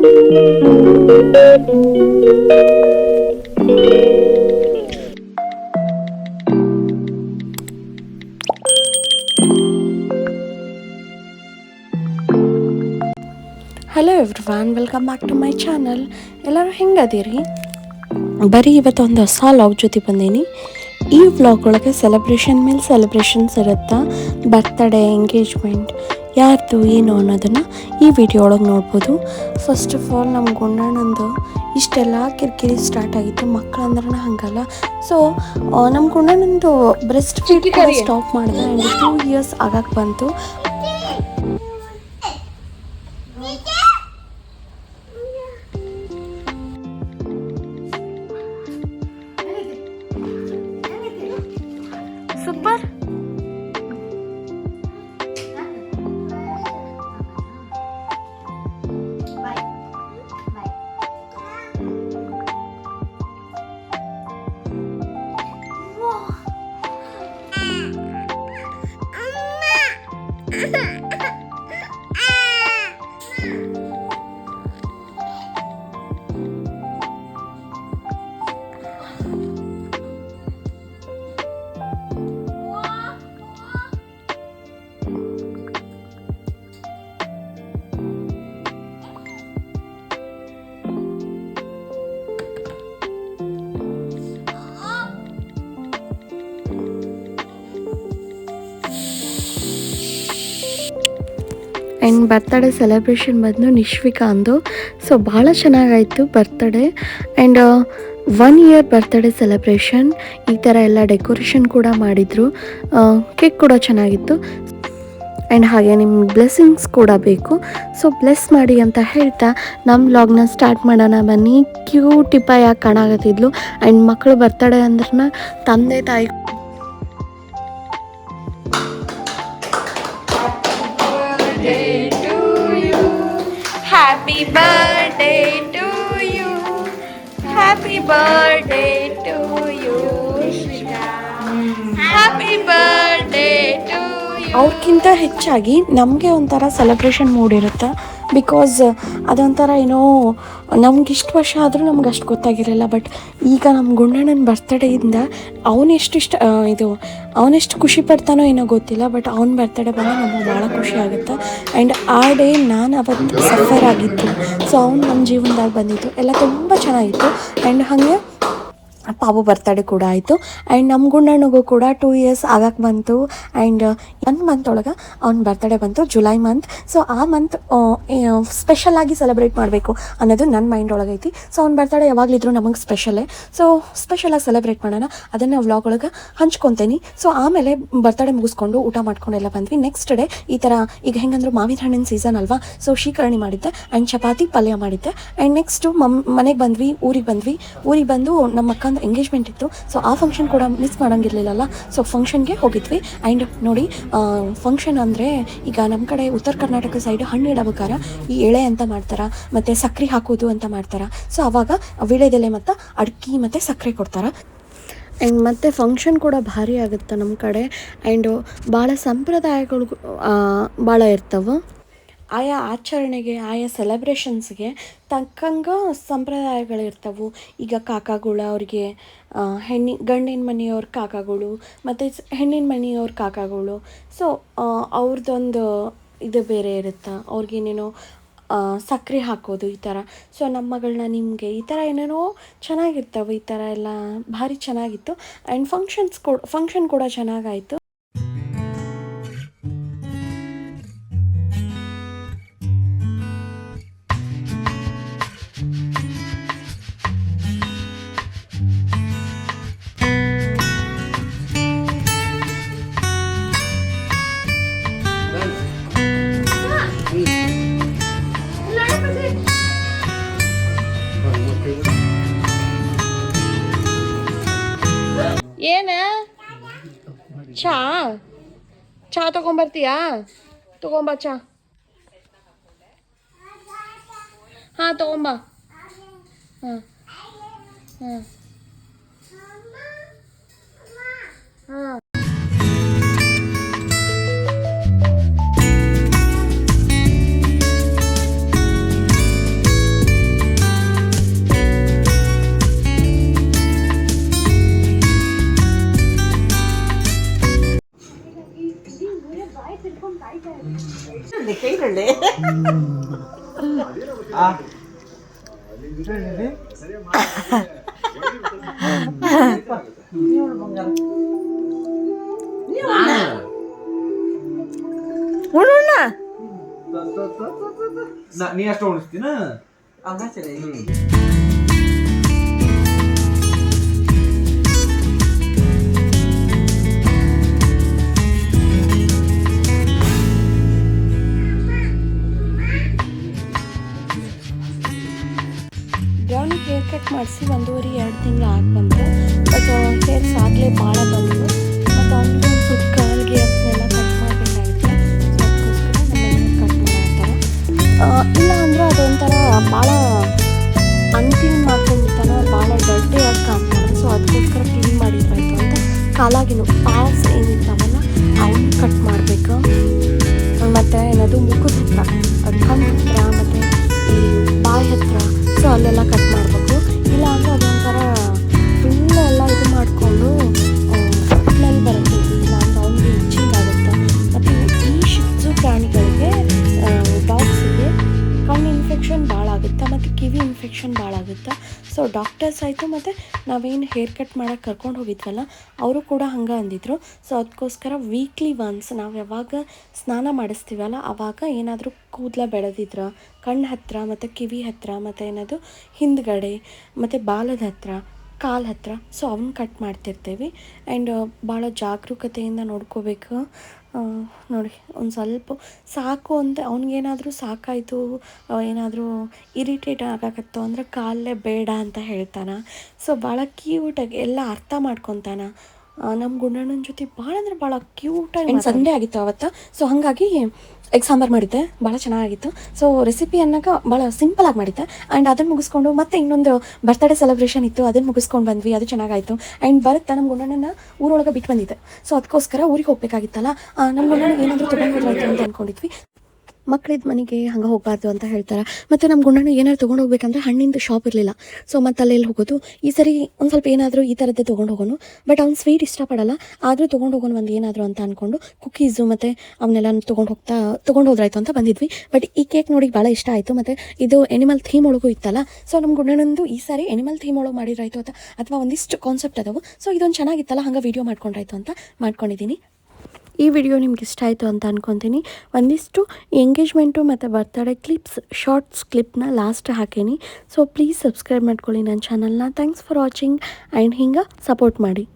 Hello everyone welcome back to my channel ಎಲ್ಲರೂ ಹೆಂಗದಿರಿ ಬರೀ ಇವತ್ತೊಂದು ಹೊಸ ಲಾಗ್ ಜೊತೆ ಬಂದೀನಿ. ಈ ವ್ಲಾಗ್ ಒಳಗೆ ಸೆಲೆಬ್ರೇಷನ್ ಮೇಲೆ ಸೆಲೆಬ್ರೇಷನ್ಸ್ ಇರುತ್ತಾ? ಬರ್ತ್ಡೇ ಎಂಗೇಜ್ಮೆಂಟ್ ಯಾರ್ದು ಏನು ಅನ್ನೋದನ್ನು ಈ ವಿಡಿಯೋ ಒಳಗೆ ನೋಡ್ಬೋದು. ಫಸ್ಟ್ ಆಫ್ ಆಲ್ ನಮ್ಮ ಗುಂಡಣ್ಣಂದು ಇಷ್ಟೆಲ್ಲ ಕಿರಿಕಿರಿ ಸ್ಟಾರ್ಟ್ ಆಗಿತ್ತು. ಮಕ್ಕಳು ಅಂದ್ರೆ ಹಂಗಲ್ಲ ಸೊ ನಮ್ಮ ಗುಂಡಣ್ಣಂದು ಬ್ರೆಸ್ಟ್ ಫೀಡ್ ಸ್ಟಾಪ್ ಮಾಡಿದೆ. ಆ್ಯಂಡ್ ಟೂ ಇಯರ್ಸ್ ಆಗಕ್ಕೆ ಬಂತು. ಆ್ಯಂಡ್ ಬರ್ತಡೇ ಸೆಲೆಬ್ರೇಷನ್ ಬಂದು ನಿಶ್ವಿಕಾ ಅಂದು. ಸೊ ಭಾಳ ಚೆನ್ನಾಗಾಯಿತು birthday and one year birthday celebration ಈ ಥರ ಎಲ್ಲ ಡೆಕೋರೇಷನ್ ಕೂಡ ಮಾಡಿದರು. ಕೇಕ್ ಕೂಡ ಚೆನ್ನಾಗಿತ್ತು. ಆ್ಯಂಡ್ ಹಾಗೆ ನಿಮ್ಮ ಬ್ಲೆಸ್ಸಿಂಗ್ಸ್ ಕೂಡ ಬೇಕು. ಸೊ ಬ್ಲೆಸ್ ಮಾಡಿ ಅಂತ ಹೇಳ್ತಾ ನಮ್ಮ ವ್ಲಾಗ್ನ ಸ್ಟಾರ್ಟ್ ಮಾಡೋಣ. ಬನ್ನಿ. ಕ್ಯೂ ಟಿಪ್ಪ ಯಾಕೆ ಕಾಣಾಗತ್ತಿದ್ಲು ಆ್ಯಂಡ್ ಮಕ್ಕಳು ಬರ್ತಡೇ ಅಂದ್ರೆ ತಂದೆ ತಾಯಿ Happy birthday to you. Happy birthday to you, Shrika. Happy birthday. ಅವ್ರಿಗಿಂತ ಹೆಚ್ಚಾಗಿ ನಮಗೆ ಒಂಥರ ಸೆಲೆಬ್ರೇಷನ್ ಮೂಡ್ ಇರುತ್ತೆ? ಬಿಕಾಸ್ ಅದೊಂಥರ ಏನೋ, ನಮ್ಗೆ ಇಷ್ಟು ವರ್ಷ ಆದರೂ ನಮ್ಗೆ ಅಷ್ಟು ಗೊತ್ತಾಗಿರಲಿಲ್ಲ ಬಟ್ ಈಗ ನಮ್ಮ ಗುಂಡಣ್ಣನ ಬರ್ತಡೇಯಿಂದ ಅವನೆಷ್ಟು ಇಷ್ಟ ಇದು ಅವನೆಷ್ಟು ಖುಷಿ ಪಡ್ತಾನೋ ಏನೋ ಗೊತ್ತಿಲ್ಲ ಬಟ್ ಅವ್ನ ಬರ್ತಡೇ ಬಂದು ನಮಗೆ ಭಾಳ ಖುಷಿ ಆಗುತ್ತೆ. ಆ್ಯಂಡ್ ಆ ಡೇ ನಾನು ಅವತ್ತು ಸಫರ್ ಆಗಿತ್ತು ಸೊ ಅವ್ನು ನಮ್ಮ ಜೀವನದಾಗ ಬಂದಿತ್ತು ಎಲ್ಲ ತುಂಬ ಚೆನ್ನಾಗಿತ್ತು. ಆ್ಯಂಡ್ ಹಾಗೆ ಪಾಪು ಬರ್ತಡೇ ಕೂಡ ಆಯಿತು. ಆ್ಯಂಡ್ ನಮ್ಮ ಗುಂಡಣ್ಣಗೂ ಕೂಡ ಟೂ ಇಯರ್ಸ್ ಆಗಕ್ಕೆ ಬಂತು. ಆ್ಯಂಡ್ ಒನ್ ಮಂತ್ ಒಳಗೆ ಅವ್ನ ಬರ್ತಡೇ ಬಂತು ಜುಲೈ ಮಂತ್ ಸೊ ಆ ಮಂತ್ ಸ್ಪೆಷಲಾಗಿ ಸೆಲೆಬ್ರೇಟ್ ಮಾಡಬೇಕು ಅನ್ನೋದು ನನ್ನ ಮೈಂಡ್ ಒಳಗೈತಿ ಸೊ ಅವ್ನ ಬರ್ತಡೇ ಯಾವಾಗಲಿದ್ರು ನಮಗೆ ಸ್ಪೆಷಲೇ ಸೊ ಸ್ಪೆಷಲಾಗಿ ಸೆಲೆಬ್ರೇಟ್ ಮಾಡೋಣ. ಅದನ್ನು ವ್ಲಾಗ್ ಒಳಗೆ ಹಂಚ್ಕೊತೇನೆ. ಸೊ ಆಮೇಲೆ ಬರ್ತಡೇ ಮುಗಿಸ್ಕೊಂಡು ಊಟ ಮಾಡ್ಕೊಂಡು ಎಲ್ಲ ಬಂದ್ವಿ. ನೆಕ್ಸ್ಟ್ ಡೇ ಈ ಥರ ಈಗ ಹೆಂಗಂದ್ರೆ ಮಾವಿನ ಹಣ್ಣಿನ ಸೀಸನ್ ಅಲ್ವಾ? ಸೊ ಶೀಕರಣಿ ಮಾಡಿದ್ದೆ ಆ್ಯಂಡ್ ಚಪಾತಿ ಪಲ್ಯ ಮಾಡಿದ್ದೆ. ಆ್ಯಂಡ್ ನೆಕ್ಸ್ಟು ಮಮ್, ಮನೆಗೆ ಬಂದ್ವಿ, ಊರಿಗೆ ಬಂದ್ವಿ. ಊರಿಗೆ ಬಂದು ನಮ್ಮ ಅಕ್ಕಂದು ಎಂಗೇಜ್ಮೆಂಟ್ ಇತ್ತು. ಸೊ ಆ ಫಂಕ್ಷನ್ ಕೂಡ ಮಿಸ್ ಮಾಡೋಂಗಿರ್ಲಿಲ್ಲಲ್ಲ. ಸೊ ಫಂಕ್ಷನ್ಗೆ ಹೋಗಿದ್ವಿ. ಆ್ಯಂಡ್ ನೋಡಿ ಫಂಕ್ಷನ್ ಅಂದರೆ ಈಗ ನಮ್ಮ ಕಡೆ ಉತ್ತರ ಕರ್ನಾಟಕ ಸೈಡ್ ಹಣ್ಣು ಇಡಬೇಕಾರ ಈ ಎಳೆ ಅಂತ ಮಾಡ್ತಾರೆ, ಮತ್ತು ಸಕ್ಕರೆ ಹಾಕೋದು ಅಂತ ಮಾಡ್ತಾರೆ. ಸೊ ಆವಾಗ ವಿಳೆದೆಲೆ ಮತ್ತು ಅಡ್ಕಿ ಮತ್ತು ಸಕ್ಕರೆ ಕೊಡ್ತಾರೆ. ಆ್ಯಂಡ್ ಮತ್ತು ಫಂಕ್ಷನ್ ಕೂಡ ಭಾರಿ ಆಗುತ್ತೆ ನಮ್ಮ ಕಡೆ. ಆ್ಯಂಡು ಭಾಳ ಸಂಪ್ರದಾಯಗಳು ಭಾಳ ಇರ್ತವೆ. ಆಯಾ ಆಚರಣೆಗೆ, ಆಯಾ ಸೆಲೆಬ್ರೇಷನ್ಸ್ಗೆ ತಕ್ಕಂಗೆ ಸಂಪ್ರದಾಯಗಳಿರ್ತವೆ. ಈಗ ಕಾಕಾಗಳು ಅವ್ರಿಗೆ ಹೆಣ್ಣಿ, ಗಂಡಿನ ಮನೆಯವ್ರ ಕಾಕಾಗಳು, ಮತ್ತು ಹೆಣ್ಣಿನ ಮನೆಯವ್ರ ಕಾಕಾಗಳು. ಸೊ ಅವ್ರದ್ದೊಂದು ಇದು ಬೇರೆ ಇರುತ್ತೆ? ಅವ್ರಿಗೇನೇನೋ ಸಕ್ಕರೆ ಹಾಕೋದು ಈ ಥರ. ಸೊ ನಮ್ಮ ಮಗಳನ್ನ ನಿಮಗೆ ಈ ಥರ ಏನೇನೋ ಚೆನ್ನಾಗಿರ್ತವೆ, ಈ ಥರ ಎಲ್ಲ ಭಾರಿ ಚೆನ್ನಾಗಿತ್ತು. ಆ್ಯಂಡ್ ಫಂಕ್ಷನ್ಸ್ ಕೂಡ ಫಂಕ್ಷನ್ ಕೂಡ ಚೆನ್ನಾಗಾಯಿತು. Cha. Cha, to compartirá. To compa, cha. हाँ तो ओम्बा हाँ हाँ हाँ ಉಣ್ಣೋಣ ನಾ- ನೀ ಅಷ್ಟು ಉಣಿಸ್ತೀನ? ಹಂಗಾಚರಿ ಮಾಡಿಸಿ ಒಂದೂವರೆ ಎರಡು ತಿಂಗಳು ಆಗಿ ಬಂತು ಬಟ್ ಹೇರ್ಸ್ ಆಗಲೇ ಭಾಳ ಬಂತು. ಮತ್ತು ಸ್ವಲ್ಪ ಕಾಲ್ಗೆ ಅದನ್ನೆಲ್ಲ ಕಟ್ ಮಾಡಬೇಕಾಗಿತ್ತು. ಇಲ್ಲ ಅಂದರೆ ಅದೊಂಥರ ಭಾಳ ಅನ್ಕ್ಲೀನ್ ಮಾಡ್ಕೊಂಡಿರ್ತಾನೆ ಭಾಳ ಡರ್ಟಿ ಆಗಿ ಕಾಣ್ತಾನೆ ಸೊ ಅದಕ್ಕೋಸ್ಕರ ಕ್ಲೀನ್ ಮಾಡಿರ್ಬೇಕು ಅಂತ ಕಾಲಾಗಿನ. ಡಾಕ್ಟರ್ಸ್ ಆಯಿತು, ಮತ್ತು ನಾವೇನು ಹೇರ್ ಕಟ್ ಮಾಡೋಕ್ಕೆ ಕರ್ಕೊಂಡು ಹೋಗಿದ್ವಲ್ಲ, ಅವರು ಕೂಡ ಹಂಗೆ ಅಂದಿದ್ರು. ಸೊ ಅದಕ್ಕೋಸ್ಕರ ವೀಕ್ಲಿ ಒನ್ಸ್ ನಾವು ಯಾವಾಗ ಸ್ನಾನ ಮಾಡಿಸ್ತೀವಲ್ಲ ಆವಾಗ ಏನಾದರೂ ಕೂದಲ ಬೆಳೆದಿದ್ರ ಕಣ್ಣು ಹತ್ತಿರ ಮತ್ತು ಕಿವಿ ಹತ್ತಿರ ಮತ್ತು ಏನದು ಹಿಂದ್ಗಡೆ ಮತ್ತು ಬಾಲದ ಹತ್ತಿರ ಕಾಲು ಹತ್ತಿರ ಸೊ ಅವನ್ನ ಕಟ್ ಮಾಡ್ತಿರ್ತೀವಿ. ಆ್ಯಂಡ್ ಭಾಳ ಜಾಗರೂಕತೆಯಿಂದ ನೋಡ್ಕೋಬೇಕು. ನೋಡಿ, ಒಂದು ಸ್ವಲ್ಪ ಸಾಕು ಅಂತ ಅವ್ನಿಗೇನಾದರೂ ಸಾಕಾಯಿತು ಏನಾದರೂ ಇರಿಟೇಟ್ ಆಗಕತ್ತು ಅಂದರೆ ಕಾಲೇ ಬೇಡ ಅಂತ ಹೇಳ್ತಾನೆ. ಸೊ ಭಾಳ ಕ್ಯೂಟಾಗಿ ಎಲ್ಲ ಅರ್ಥ ಮಾಡ್ಕೊತಾನ. ನಮ್ಮ ಗುಂಡಣ್ಣನ ಜೊತೆ ಭಾಳ ಅಂದ್ರೆ ಭಾಳ ಕ್ಯೂಟಾಗಿ ಸಂಡೇ ಆಗಿತ್ತು ಅವತ್ತು. ಸೊ ಹಾಗಾಗಿ ಎಗ್ ಸಾಂಬಾರು ಮಾಡಿದ್ದೆ. ಭಾಳ ಚೆನ್ನಾಗಿತ್ತು. ಸೊ ರೆಸಿಪಿ ಅನ್ನೋಕೆ ಭಾಳ ಆಗಿ ಮಾಡಿದ್ದೆ. ಆ್ಯಂಡ್ ಅದನ್ನ ಮುಗಿಸ್ಕೊಂಡು ಮತ್ತೆ ಇನ್ನೊಂದು ಬರ್ತ್ಡೇ ಸೆಲೆಬ್ರೇಷನ್ ಇತ್ತು. ಅದನ್ನ ಮುಗಿಸ್ಕೊಂಡು ಬಂದ್ವಿ. ಅದು ಚೆನ್ನಾಗಾಯಿತು. ಆ್ಯಂಡ್ ಬರುತ್ತೆ ನಮ್ಮ ಗುಂಡಣ್ಣನ ಊರೊಳಗೆ ಬಿಟ್ಟು ಬಂದಿದ್ದೆ. ಸೊ ಅದಕ್ಕೋಸ್ಕರ ಊರಿಗೆ ಹೋಗ್ಬೇಕಾಗಿತ್ತಲ್ಲ. ನಮ್ ನಮ್ಮ ಏನಾದ್ರು ಏನಾದರೂ ತೊಗೊಂಡು ಅಂತ ಅಂದ್ಕೊಂಡಿದ್ವಿ ಮಕ್ಕಳಿದ ಮನೆಗೆ ಹಂಗೆ ಹೋಗಬಾರ್ದು ಅಂತ ಹೇಳ್ತಾರೆ. ಮತ್ತು ನಮ್ಮ ಗುಂಡಣ್ಣ ಏನಾದ್ರು ತೊಗೊಂಡು ಹೋಗ್ಬೇಕಂದ್ರೆ ಹಣ್ಣಿಂದು ಶಾಪ್ ಇರಲಿಲ್ಲ. ಸೊ ಮತ್ತೆ ಅಲ್ಲೆಲ್ಲಿ ಹೋಗೋದು. ಈ ಸರಿ ಒಂದು ಸ್ವಲ್ಪ ಏನಾದರೂ ಈ ಥರದ್ದೇ ತೊಗೊಂಡು ಹೋಗೋನು. ಬಟ್ ಅವ್ನು ಸ್ವೀಟ್ ಇಷ್ಟಪಡಲ್ಲ. ಆದರೂ ತೊಗೊಂಡು ಹೋಗೋಣ ಒಂದು ಏನಾದರೂ ಅಂತ ಅಂದ್ಕೊಂಡು ಕುಕ್ಕೀಸು ಮತ್ತು ಅವನ್ನೆಲ್ಲ ತೊಗೊಂಡು ಹೋಗ್ತಾ, ತೊಗೊಂಡು ಹೋದ್ರಾಯ್ತು ಅಂತ ಬಂದಿದ್ವಿ. ಬಟ್ ಈ ಕೇಕ್ ನೋಡಿ ಭಾಳ ಇಷ್ಟ ಆಯಿತು. ಮತ್ತು ಇದು ಎನಿಮಲ್ ಥೀಮ್ ಒಳಗೂ ಇತ್ತಲ್ಲ. ಸೊ ನಮ್ಮ ಗುಂಡಣ್ಣಂದು ಈ ಸಾರಿ ಎನಿಮಲ್ ಥೀಮ್ ಒಳಗೆ ಮಾಡಿದ್ರಾಯ್ತು ಅಂತ. ಅಥವಾ ಒಂದಿಷ್ಟು ಕಾನ್ಸೆಪ್ಟ್ ಅದಾವು. ಸೊ ಇದೊಂದು ಚೆನ್ನಾಗಿತ್ತಲ್ಲ. ಹಂಗೆ ವೀಡಿಯೋ ಮಾಡ್ಕೊಂಡ್ರಾಯ್ತು ಅಂತ ಮಾಡ್ಕೊಂಡಿದ್ದೀನಿ ಈ ವಿಡಿಯೋ ನಿಮ್ಗೆ ಇಷ್ಟ ಆಯಿತು ಅಂತ ಅನ್ಕೊತೀನಿ. ಒಂದಿಷ್ಟು ಎಂಗೇಜ್ಮೆಂಟು ಮತ್ತು ಬರ್ತ್ಡೇ ಕ್ಲಿಪ್ಸ್ ಶಾರ್ಟ್ಸ್ ಕ್ಲಿಪ್ನ ಲಾಸ್ಟ್ ಹಾಕೀನಿ. ಸೊ ಪ್ಲೀಸ್ ಸಬ್ಸ್ಕ್ರೈಬ್ ಮಾಡ್ಕೊಳ್ಳಿ ನನ್ನ ಚಾನಲ್ನ ಥ್ಯಾಂಕ್ಸ್ ಫಾರ್ ವಾಚಿಂಗ್ ಆ್ಯಂಡ್ ಹಿಂಗೆ ಸಪೋರ್ಟ್ ಮಾಡಿ.